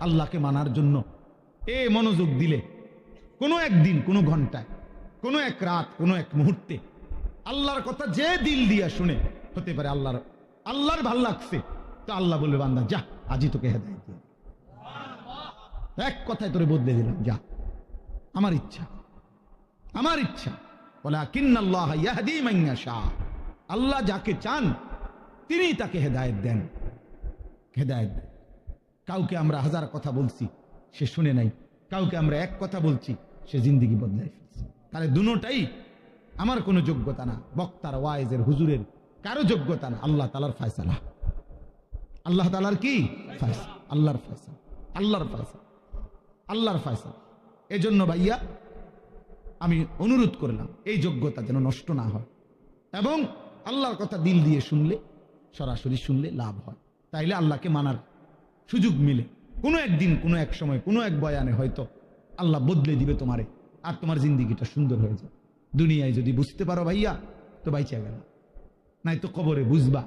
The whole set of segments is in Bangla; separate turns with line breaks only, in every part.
আল্লাহকে মানার জন্য এ মনোযোগ দিলে কোনো একদিন, কোনো ঘন্টায়, কোনো এক রাত, কোনো এক মুহূর্তে আল্লাহর কথা যে দিল দিয়া শুনে হতে পারে আল্লাহর আল্লাহর ভালো লাগছে, তো আল্লাহ বলবে, বান্দা, যা, আজই তোকে হেদায়ত দিয়ে এক কথায় তোরে বদলে দিলাম, যা। আমার ইচ্ছা আমার ইচ্ছা। বলে কিন্নাল্লাহ ইয়াহদি মাইয়া শাহ আল্লাহ যাকে চান তিনি তাকে হেদায়েত দেন। হেদায়েত দেন। কাউকে আমরা হাজার কথা বলছি, সে শুনে নাই। কাউকে আমরা এক কথা বলছি, সে জিন্দিগি বদলাই ফেলছে। তাহলে দুটাই আমার কোনো যোগ্যতা না। বক্তার, ওয়াইজের, হুজুরের কারও যোগ্যতা না। আল্লাহ তালার ফায়সালা। আল্লাহ তালার কি? আল্লাহর ফায়সা আল্লাহর ফায়সা আল্লাহর ফায়সা এজন্য ভাইয়া, আমি অনুরোধ করলাম, এই যোগ্যতা যেন নষ্ট না হয়। এবং আল্লাহর কথা দিল দিয়ে শুনলে, সরাসরি শুনলে লাভ হয়। তাইলে আল্লাহকে মানার সুযোগ মিলে। কোনো একদিন, কোনো এক সময়, কোনো এক বয়ানে হয়তো আল্লাহ বদলে দিবে তোমারে, আর তোমার জিন্দিগিটা সুন্দর হয়ে যাবে। দুনিয়ায় যদি বুঝতে পারো ভাইয়া, তো বাইচা গেল। নাই তো কবরে বুঝবা,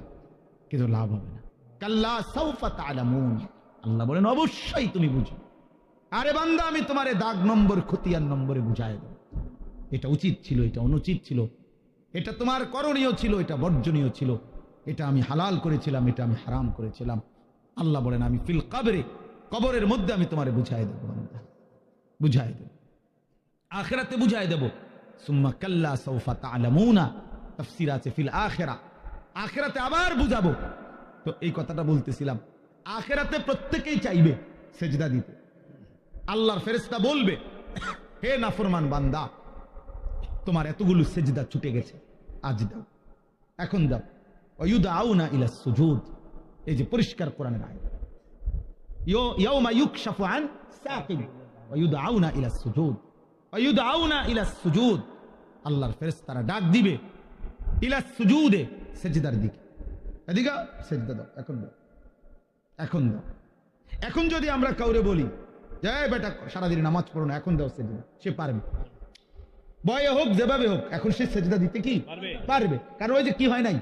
কিন্তু লাভ হবে না। কাল্লা সাউফা তালামুন আল্লাহ বলেন, অবশ্যই তুমি বুঝো। আরে বান্দা, আমি তোমারে দাগ নম্বর, খতিয়ান নম্বরে বুঝাই দেব। এটা উচিত ছিল, এটা অনুচিত ছিল। এটা তোমার করণীয় ছিল, এটা বর্জনীয় ছিল। এটা আমি হালাল করেছিলাম, এটা আমি হারাম করেছিলাম। আল্লাহ বলেন, আমি ফিল কাবরে, কবরের মধ্যে আমি তোমারে বুঝাই দেবো বুঝাই দেব। আখেরাতে বুঝাই দেব। সুম্মা কাল্লা সৌফা তালামুনা, তাফসির আছে ফিল আখেরা। আখেরাতে আবার বুঝাবো। তো এই কথাটা বলতেছিলাম, আখেরাতে প্রত্যেকেই চাইবে সেজদা দিতে। আল্লাহর ফেরেস্তা বলবে, হে নাফরমান বান্দা, তোমার এতগুলো সেজদা ছুটে গেছে, আজ দাও, এখন দাও। অয়ুদা আউ না ইলা সুজুদ। এই যে পরিষ্কার কোরআনের আয় ইয়াউমা ইউকশাফু আন সাকিন ওয়ুদআউনা ইলা সুজুদ ইলা সুজুদ। আল্লাহর ফেরেশতারা ডাক দিবে ইলা সুজুদে সেজদার দিকে। এদিকে সেজদা দাও এখন দাও এখন দাও। এখন যদি আমরা কাউরে বলি যে বেটা সারাদিন নামাজ পড়ো না এখন দাও সেজদা। সে পারবে। বয়ে হোক যেভাবে হোক এখন সে সেজদা দিতে কি?
পারবে।
পারবে। কারণ ওই যে কি হয় নাই?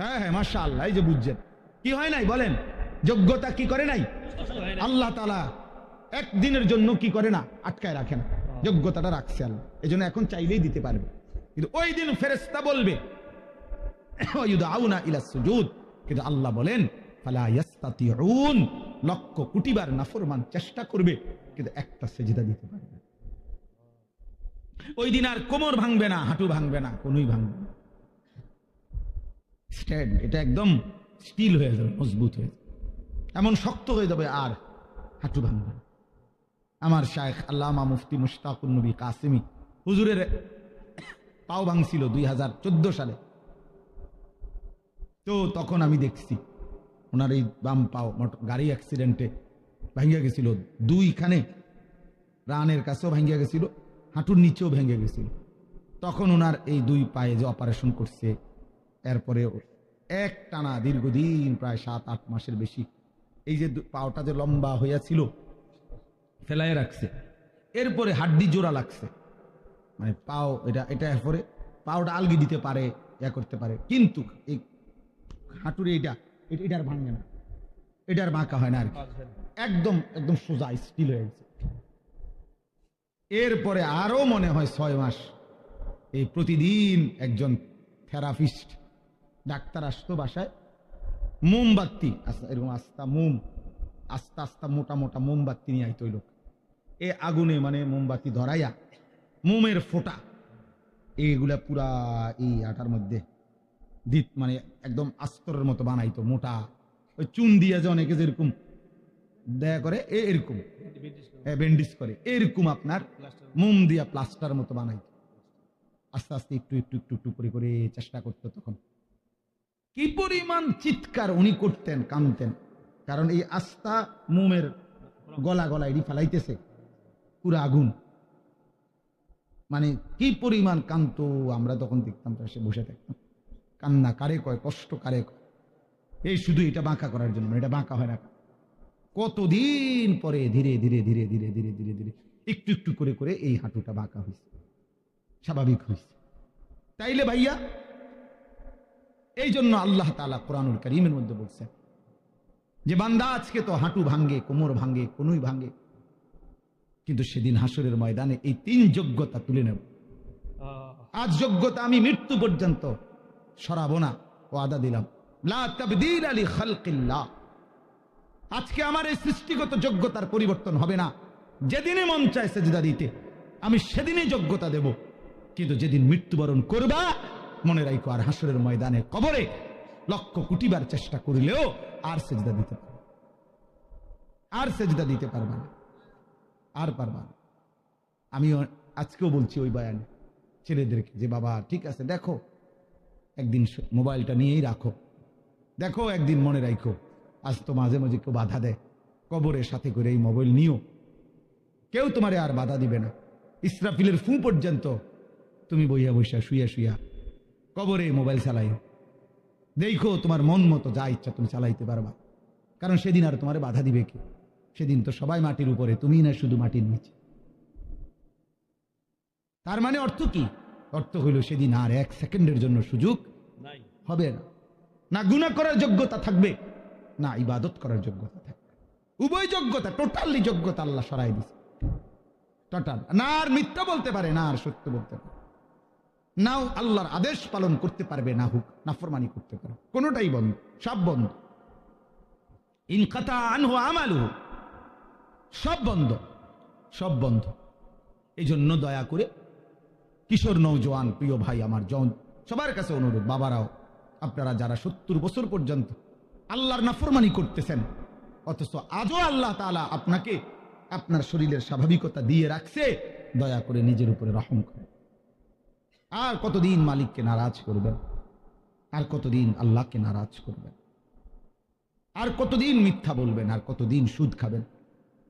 হ্যাঁ হ্যাঁ আল্লাহ এই যে বুঝছেন। কি হয় নাই, বলেন? যোগ্যতা কি করে নাই? আল্লাহ তালা একদিনের জন্য কি করে না? আটকায় রাখে না যোগ্যতাটা রাখছে আল্লাহ। এই জন্য এখন চাইলেই দিতে পারবে। কিন্তু ওই দিন ফেরেস্তা বলবে কিন্তু আল্লাহ বলেন লক্ষ কোটিবার নাফরমান চেষ্টা করবে, কিন্তু একটা সেজদা দিতে পারবে। ওই দিন আর কোমর ভাঙবে না, হাঁটু ভাঙবে না, কোনোই ভাঙবে না। স্ট্যান্ড, এটা একদম স্টিল হয়ে যাবে, মজবুত হয়ে যাবে। এমন শক্ত হয়ে যাবে আর হাঁটু ভাঙবে আমার শায়েখ আল্লামা মুফতি মুশতাকুর নবী কাসিমি হুজুরের পাও ভাঙছিল দুই হাজার চোদ্দ সালে। তো তখন আমি দেখছি, ওনার এই বাম পাও গাড়ি অ্যাক্সিডেন্টে ভাঙ্গিয়া গেছিল, দুইখানে রানের কাছেও ভাঙ্গিয়া গেছিল, হাঁটুর নিচেও ভেঙে গেছিল। তখন ওনার এই দুই পায়ে যে অপারেশন করছে এরপরে এক টানা দীর্ঘদিন প্রায় সাত, আট মাসের বেশি এই যে পাওটা যে লম্বা হইয়াছিল, ফেলায় রাখছে। এরপরে হাড্ডি জোড়া লাগছে। মানে পাও, এটা এটা এরপরে পাওটা আলগি দিতে পারে, ইয়া করতে পারে। কিন্তু এই হাঁটুর এটা এটার ভাঙে না। এটার বাঁকা হয় না আর একদম একদম সোজা স্টিল হয়ে গেছে। এরপরে আরও মনে হয় ছয় মাস এই প্রতিদিন একজন থেরাপিস্ট ডাক্তার আসতো বাসায়। মোমবাতি এরকম আস্তা মোম আস্তে আস্তে মোটা মোটা মোমবাতি নিয়ে আইতো লোক। এ আগুনে মানে মোমবাতি ধরাইয়া মোমের ফোঁটা এইগুলা পুরা এই আটার মধ্যে দিত মানে একদম আস্তরের মতো বানাইতো মোটা। ওই চুন দিয়ে যে অনেকে যেরকম দেয়া করে, এ এরকম। ব্যান্ডিজ করে, এরকম আপনার মোম দিয়া প্লাস্টার মতো বানাইতো। আস্তে আস্তে একটু একটু একটু একটু করে করে চেষ্টা করতো তখন। কি পরিমাণ চিৎকার উনি করতেন, কানতেন? কারণ এই আস্থা মোমের গলা গলা এটি ফেলাইতেছে। পুরো আগুন। মানে কি পরিমাণ কান্ত আমরা তখন দেখতাম সে বসে থাকতাম কান্না কারে কয়, কষ্ট কারে কয়। এই শুধু এটা বাঁকা করার জন্য এটা বাঁকা হয় না। কতদিন পরে ধীরে ধীরে ধীরে ধীরে ধীরে ধীরে ধীরে, একটু একটু করে করে এই হাঁটুটা বাঁকা হয়েছে স্বাভাবিক হয়েছে তাইলে ভাইয়া এই জন্য আল্লাহ তালা কোরআনুল করিমের মধ্যে বলছেন যে বান্দা আজকে তো হাঁটু ভাঙ্গে কোমর ভাঙ্গে কোনুই ভাঙ্গে কিন্তু সেদিন হাসরের ময়দানে এই তিন যোগ্যতা তুলে নেব। আজ যোগ্যতা আমি মৃত্যু পর্যন্ত সরাবো না ও আদা দিলাম। আলি আজকে আমার এই সৃষ্টিগত যোগ্যতার পরিবর্তন হবে না। যেদিনে মন চায় সেজদা দিতে। আমি সেদিনই যোগ্যতা দেব। কিন্তু যেদিন মৃত্যুবরণ করবা মনে রাখো আর হাসরের ময়দানে কবরে লক্ষ কুটিবার চেষ্টা করিলেও আর সেজদা দিতে পারবে আর সেজদা দিতে পারবা না। আর পারবা না। আমি আজকেও বলছি ওই বয়ানে ছেলেদেরকে যে, বাবা, ঠিক আছে, দেখো, একদিন মোবাইলটা নিয়েই রাখো। দেখো, একদিন মনে রাখো আজ তো মাঝে মাঝে কেউ বাধা দেয়। কবরের সাথে করে এই মোবাইল নিও। কেউ তোমারে আর বাধা দিবে না। ইসরাফিলের ফু পর্যন্ত তুমি বইয়া বইসা, শুইয়া শুইয়া কবরে মোবাইল চালাইও দেখো তোমার মন মতো যা ইচ্ছা তুমি চালাইতে পারবা। কারণ সেদিন আর তোমারে বাধা দিবে কে? সেদিন তো সবাই মাটির উপরে তুমি না শুধু মাটির নিচে। তার মানে অর্থ কি? অর্থ হইল সেদিন আর এক সেকেন্ডের জন্য সুযোগ হবে না। না গুণা করার যোগ্যতা থাকবে না ইবাদত করার যোগ্যতা থাকবে। উভয় যোগ্যতা টোটালি যোগ্যতা আল্লাহ সরাই দিছে। টোটাল না আর মিথ্যা বলতে পারে না আর সত্য বলতে পারে। নাও আল্লাহর আদেশ পালন করতে পারবে, না হুক, নাফরমানি করতে পারবে কোনোটাই বন্ধ, সব বন্ধ। ইনকাতা আনহু আমালু, সব বন্ধ সব বন্ধ। এই জন্য দয়া করে কিশোর নৌজওয়ান প্রিয় ভাই আমার জন, সবার কাছে অনুরোধ, বাবারাও, আপনারা যারা সত্তর বছর পর্যন্ত আল্লাহর নাফরমানি করতেছেন, অথচ আজও আল্লাহ তাআলা আপনাকে আপনার শরীরের স্বাভাবিকতা দিয়ে রাখছে, দয়া করে নিজের উপরে রহম করে আর কতদিন মালিককে নারাজ করবেন? আর কতদিন আল্লাহকে নারাজ করবেন? আর কতদিন মিথ্যা বলবেন? আর কতদিন সুদ খাবেন?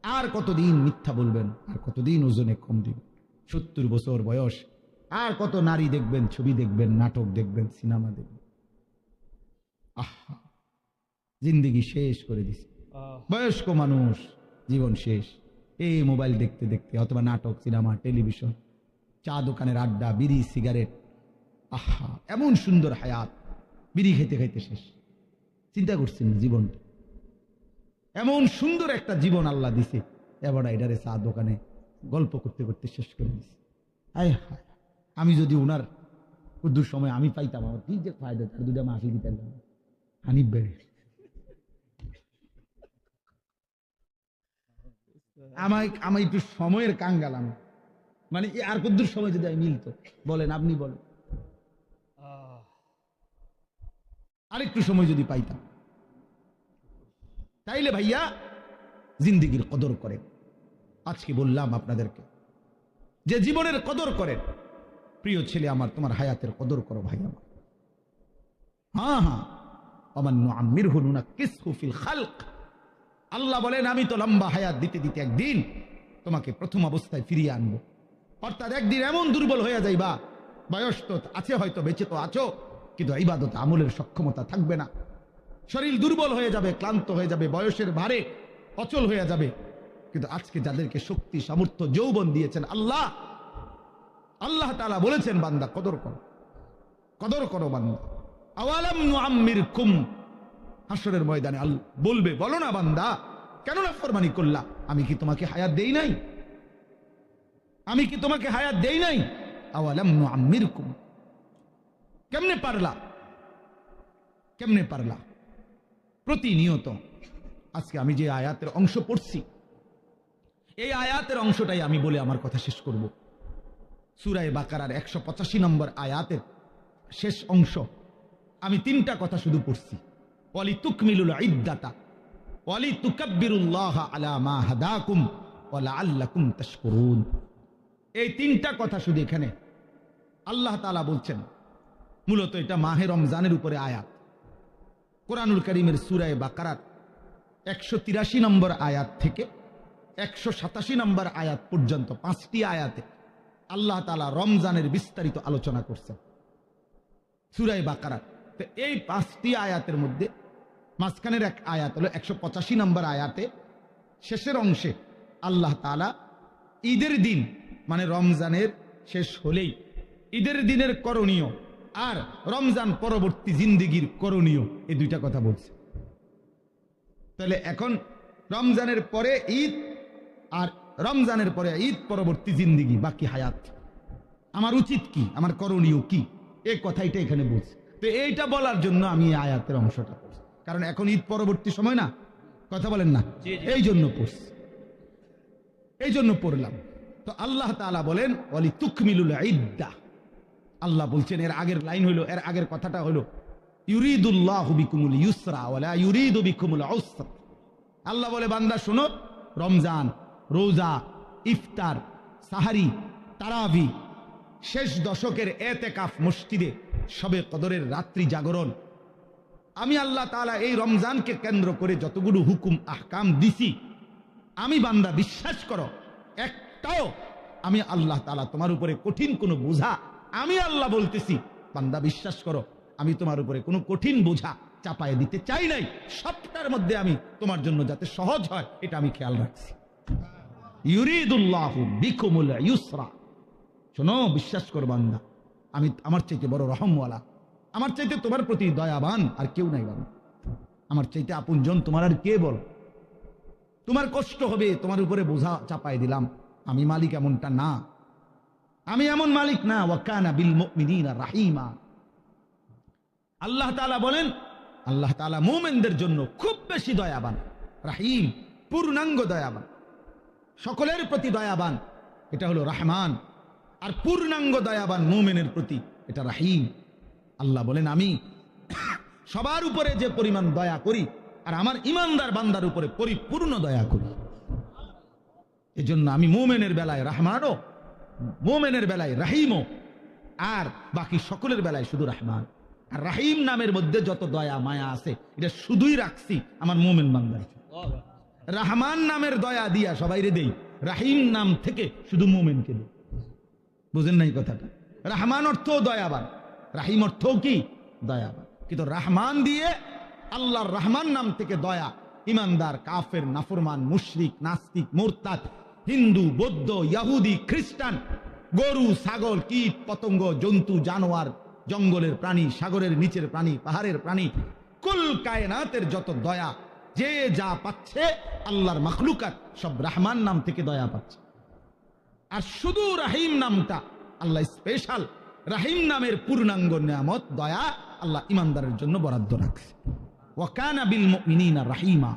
আর কতদিন মিথ্যা বলবেন? আর কতদিন ওজনে কম দিবেন? সত্তর বছর বয়স। আর কত নারী দেখবেন ছবি দেখবেন নাটক দেখবেন সিনেমা দেখবেন? আহা জিন্দিগি শেষ করে দিছে। বয়স্ক মানুষ জীবন শেষ। এই মোবাইল দেখতে দেখতে অথবা নাটক সিনেমা টেলিভিশন চা দোকানের আড্ডা, বিড়ি, সিগারেট। আহা, এমন সুন্দর হায়াত। বিড়ি খেতে খাইতে শেষ। চিন্তা করছেন জীবনটা? এমন সুন্দর একটা জীবন আল্লাহ দিছে। এবার এটারে চা দোকানে গল্প করতে করতে শেষ করে দিছে। আয় হায় আমি যদি ওনার দূর সময় আমি পাইতাম, আমার কি যে ফায়দা, তার দুটা মাসি দিতাম। হানিফ বেড়ে। আমায় আমি একটু সময়ের কাঙ্গাল আমি মানে আর কদ্দুর সময় যদি আমি মিলতো, বলেন, আপনি বলেন। আরেকটু সময় যদি পাইতাম। তাইলে ভাইয়া, জিন্দিগির কদর করেন। আজকে বললাম আপনাদেরকে যে জীবনের কদর করেন। প্রিয় ছেলে আমার, তোমার হায়াতের কদর করো ভাই আমার। হ্যাঁ হ্যাঁ। অমান্য আমির হুনুনা কিসহু ফিল খালক। আল্লাহ বলেন, আমি তো লম্বা হায়াত দিতে দিতে একদিন তোমাকে প্রথম অবস্থায় ফিরিয়ে আনব। অর্থাৎ একদিন এমন দুর্বল হয়ে যাইবা, বয়স তো আছে হয়তো, বেঁচে তো আছো, কিন্তু ইবাদত, আমলের সক্ষমতা থাকবে না। শরীর দুর্বল হয়ে যাবে, ক্লান্ত হয়ে যাবে, বয়সের ভারে অচল হয়ে যাবে। কিন্তু আজকে যাদেরকে শক্তি, সামর্থ্য, যৌবন দিয়েছেন আল্লাহ আল্লাহ তালা বলেছেন, বান্দা, কদর করো। কদর করো, বান্দা। আওয়ালাম কুম হাসরের ময়দানে বলবে, বলো না, বান্দা, কেন না ফরমানি করলা? আমি কি তোমাকে হায়াত দেই নাই? আমি কি তোমাকে হায়াত দেই নাই? আওয়ালাম কেমনে পারলা? কেমনে পারলা? প্রতিনিয়ত আজকে আমি যে আয়াতের অংশ পড়ছি, এই আয়াতের অংশটাই আমি বলে আমার কথা শেষ করব। সুরায় বাকারার একশো পঁচাশি নম্বর আয়াতের শেষ অংশ আমি তিনটা কথা শুধু পড়ছি। ওয়ালি তুকমিলুল ইদ্দাতা অলি তুকাব্বিরুল্লাহ আলা মা হাদাকুম ওয়ালা আল্লাকুম তাশকুরুন। এই তিনটা কথা শুধু এখানে। আল্লাহ তালা বলছেন, মূলত এটা মাহে রমজানের উপরে আয়াত। কোরআনুল করিমের সুরায় বাকারাত একশো তিরাশি নম্বর আয়াত থেকে একশো সাতাশি নম্বর আয়াত পর্যন্ত পাঁচটি আয়াতে আল্লাহ তালা রমজানের বিস্তারিত আলোচনা করছেন। সুরাই বাকারাত তো এই পাঁচটি আয়াতের মধ্যে মাঝখানের এক আয়াত হলো একশো পঁচাশি নম্বর আয়াতে শেষের অংশে আল্লাহ তালা ঈদের দিন মানে রমজানের শেষ হলেই। ঈদের দিনের করণীয় আর রমজান পরবর্তী জিন্দিগির করণীয় এই দুইটা কথা বলছে। তাহলে এখন রমজানের পরে ঈদ আর রমজানের পরে ঈদ পরবর্তী জিন্দিগি বাকি হায়াত। আমার উচিত কি? আমার করণীয় কি? এই কথাইটা এখানে বলছি। তো এইটা বলার জন্য আমি আয়াতের অংশটা পড়ছি। কারণ এখন ঈদ পরবর্তী সময় না? কথা বলেন না। এই জন্য পড়ছি। এই জন্য পড়লাম। তো আল্লাহ তাআলা বলেন অলি তুকমিলুল ইদ্দা। আল্লাহ বলছেন, এর আগের লাইন হইল, এর আগের কথাটা বিকুমুল ইউসরা ইউরিদু আল্লাহ বলে, বান্দা, শোনো, রমজান, রোজা, ইফতার, সাহারি, তারাবি, শেষ দশকের এতেকাফ মসজিদে সবে কদরের রাত্রি জাগরণ। আমি আল্লাহ তাআলা এই রমজানকে কেন্দ্র করে যতগুলো হুকুম, আহকাম দিছি, আমি বান্দা, বিশ্বাস করো একটাও আমি আল্লাহ তাআলা তোমার উপরে কঠিন কোনো বোঝা, আমি আল্লাহ বলতেছি, বান্দা বিশ্বাস করো, আমি তোমার উপরে কোনো কঠিন বোঝা চাপায় দিতে চাই নাই। সবটার মধ্যে আমি তোমার জন্য যাতে সহজ হয়, এটা আমি খেয়াল রাখছি। ইউরিদুল্লাহু বিকুমুল ইউসরা। শোনো, বিশ্বাস কর বান্দা, আমি আমার চাইতে বড় রহমওয়ালা। আমার চাইতে তোমার প্রতি দয়াবান আর কেউ নাই বাবা আমার চাইতে আপনজন তোমার আর কে বল? তোমার কষ্ট হবে, তোমার উপরে বোঝা চাপাই দিলাম। আমি মালিক এমনটা না। আমি এমন মালিক না। ওয়াকানা বিল মুমিনিনা রাহিমা। আল্লাহ তাআলা বলেন, আল্লাহ তাআলা মুমিনদের জন্য খুব বেশি দয়াবান, রাহিম, পূর্ণাঙ্গ দয়াবান, সকলের প্রতি দয়াবান, এটা হলো রহমান। আর পূর্ণাঙ্গ দয়াবান মুমিনের প্রতি এটা রাহিম। আল্লাহ বলেন, আমি সবার উপরে যে পরিমাণ দয়া করি, আর আমার ইমানদার বান্দার উপরে পরিপূর্ণ দয়া করি। এজন্য আমি মোমেনের বেলায় রাহমানও, মোমেনের বেলায় রাহিমও, আর বাকি সকলের বেলায় শুধু রাহমান। আর রাহিম নামের মধ্যে যত দয়া, মায়া আছে, এটা শুধুই রাখছি আমার মোমেন বান্দার রাহমান নামের দয়া দিয়া সবাই রে দেই, রাহিম নাম থেকে শুধু মোমেনকে দেই। বুঝেন নাই কথাটা? রাহমান অর্থ দয়াবান, রাহিম অর্থ কি? দয়াবান। কিন্তু রাহমান দিয়ে আল্লাহর রাহমান নাম থেকে দয়া, ইমানদার, কাফের, নাফরমান, মুশরিক, নাস্তিক, মোরতাদ হিন্দু, বৌদ্ধ, ইয়াহুদি, খ্রিস্টান, গরু, ছাগল, কীট, পতঙ্গ, জন্তু, জানোয়ার, জঙ্গলের প্রাণী, সাগরের নিচের প্রাণী, পাহাড়ের প্রাণী, কুল কায়নাতের যত দয়া, যে যা পাচ্ছে আল্লাহর মাখলুকাত, সব রাহমান নাম থেকে দয়া পাচ্ছে। আর শুধু রাহিম নামটা আল্লাহ স্পেশাল রাহিম নামের পূর্ণাঙ্গ নিয়ামত, দয়া আল্লাহ ইমানদারের জন্য বরাদ্দ রাখছে। ওয়াকানা বিল মুমিনিনা রাহিমা।